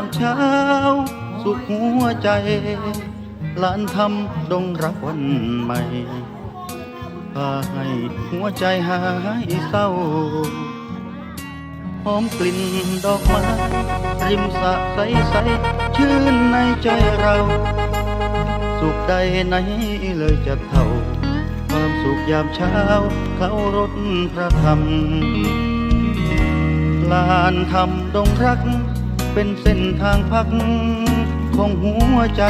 ามเช้า สุขหัวใจลานทำดงรักวันใหม่พาให้หัวใจหายเศร้าหอมกลิ่นดอกไม้ริมสะใสๆชื่นในใจเรา สุขใดไหนเลยจะเท่า ความสุขยามเช้า เขารถพระธรรมลานธรรมดงรัก เป็นเส้นทางพักของหัวใจ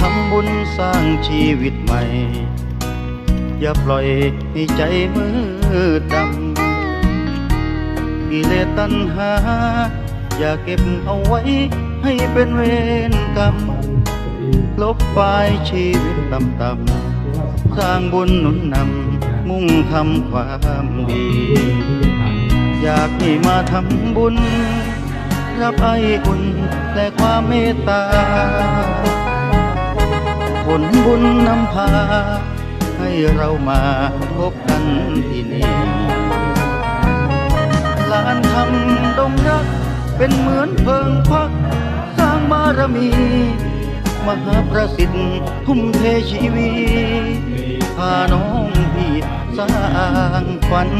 ทำบุญสร้างชีวิตใหม่ อย่าปล่อยให้ใจมืดดำกิเลสตัณหา อย่าเก็บเอาไว้ให้เป็นเวรกรรม ลบไฟล์ชีวิตต่ำๆสร้างบุญหนุนนำมุ่งทำความดี อยากให้มาทำบุญ รับไออุ่นและความเมตตา ผลบุญนำพา ให้เรามาพบกันที่นี่ลานทำดงรัก เป็นเหมือนเพิงพัก สร้างบารมี มหาประสิทธิ์ทุ่มเทชีวิตพาน้องพี่สร้างฝัน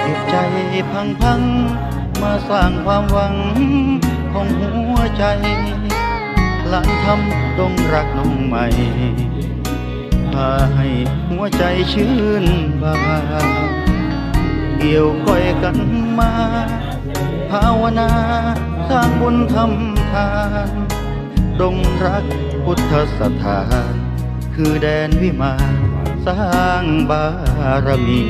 เก็บใจพังพัง มาสร้างความหวังของหัวใจ หลานทำดงรักน้องใหม่ พาให้หัวใจชื่นบานเกี่ยวก้อยกันมา ภาวนาสร้างบุญทำทาน ดงรักพุทธสถาน คือแดนวิมานสร้างบารมี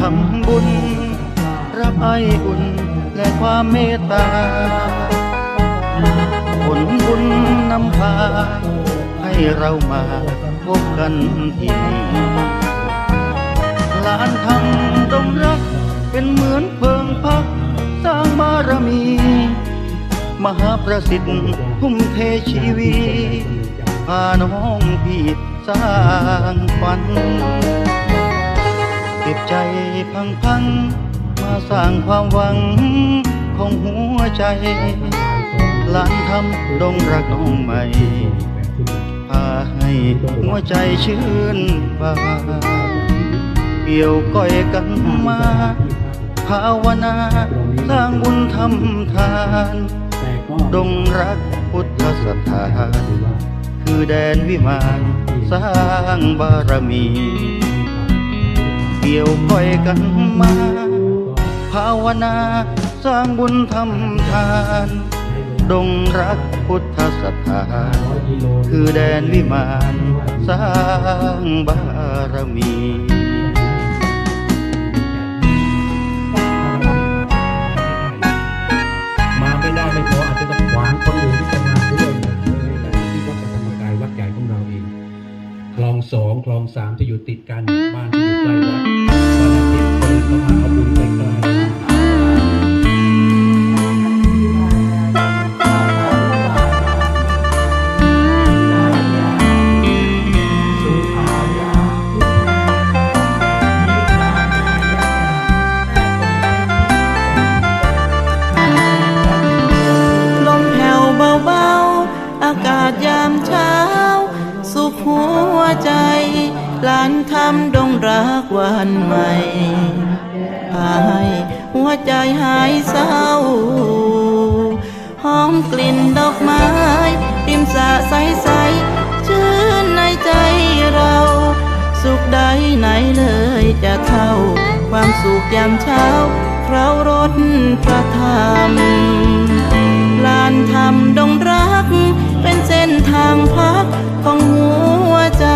ทำบุญ รับไออุ่นและความเมตตา ผลบุญนำพา ให้เรามาพบกันที่นี่ลานทำดงรัก เป็นเหมือนเพิงพัก สร้างบารมี มหาประสิทธิ์ทุ่มเทชีวิตพาน้องพี่สร้างฝัน เก็บใจพังพังมาสร้างความหวังของหัวใจหลานทำดงรักน้องใหม่พาให้หัวใจชื่นบานเกี่ยวก้อยกันมาภาวนาสร้างบุญทำทานดงรักพุทธสถาน คือแดนวิมานสร้างบารมี เดี่ยวค่อยกันมา ภาวนาสร้างบุญทำทาน ดงรักพุทธสถาน คือแดนวิมานสร้างบารมี สองคลองสามที่อยู่ติดกันบ้านที่อยู่ใกล้วัดวันอาทิตย์คนเข้ามาเอา ใหม่พาให้หัวใจหายเศร้า หอมกลิ่นดอกไม้ริมสะใสๆชื่นในใจเรา สุขใดไหนเลยจะเท่า ความสุขยามเช้าเรารถพระธรรมลานธรรมดงรัก เป็นเส้นทางพักของหัวใจ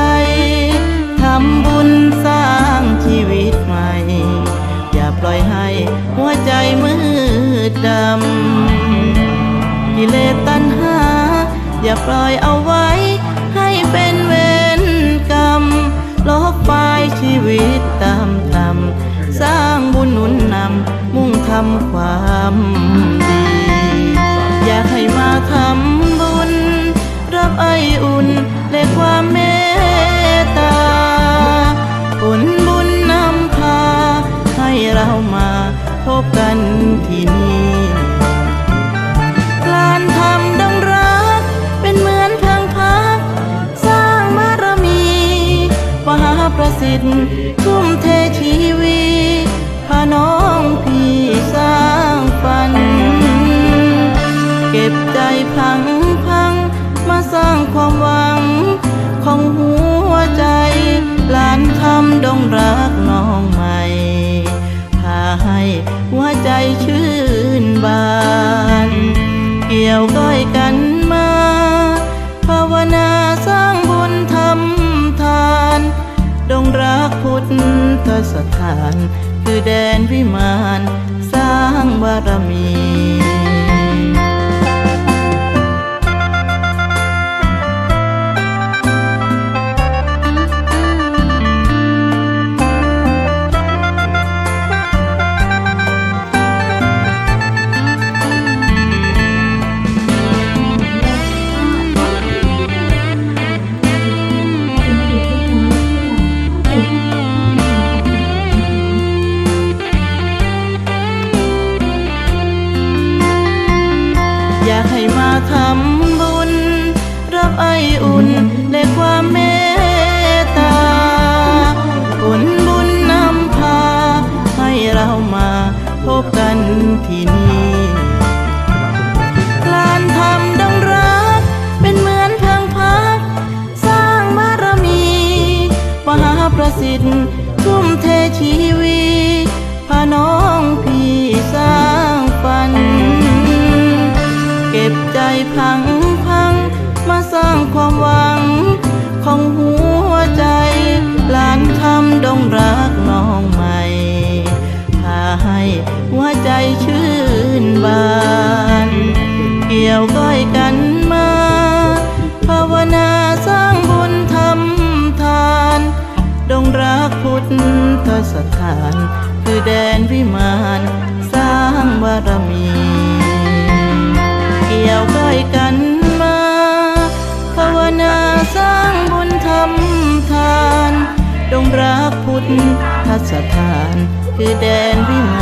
หัวใจมืดดำ กิเลสตัณหา อย่าปล่อยเอาไว้ ให้เป็นเวรกรรมลบไปชีวิตตามธรรม สร้างบุญหนุนนำ มุ่งทำความดี อยากให้มาทำบุญ รับไออุ่นและความเม ทุ่มเทชีวิตพาน้องพี่สร้างฝัน เก็บใจพังพังมาสร้างความหวัง ของหัวใจหลานทำดงรักน้องใหม่ พาให้หัวใจชื่นบาน เกี่ยวก้อยกัน ทำบุญ รับไออุ่นและความเมตตาผลบุญนำพา ให้เรามาพบกันที่นี่การทำดังรัก เป็นเหมือนเพลิงพัก สร้างบารมีมหาประสิทธิ์ทุ่มเทชีวิตพาน้อง พังพังมาสร้างความหวัง ของหัวใจหลานทำดงรักน้องใหม่พาให้หัวใจชื่นบาน เกี่ยวก้อยกันมาภาวนาสร้างบุญทำทาน ดงรักพุทธสถาน คือแดนวิมานสร้างบารมี เกี่ยวก้กันมาภาวนาสร้างบุญทำทาน ดงรักพุทธสถาน คือแดนวิมาน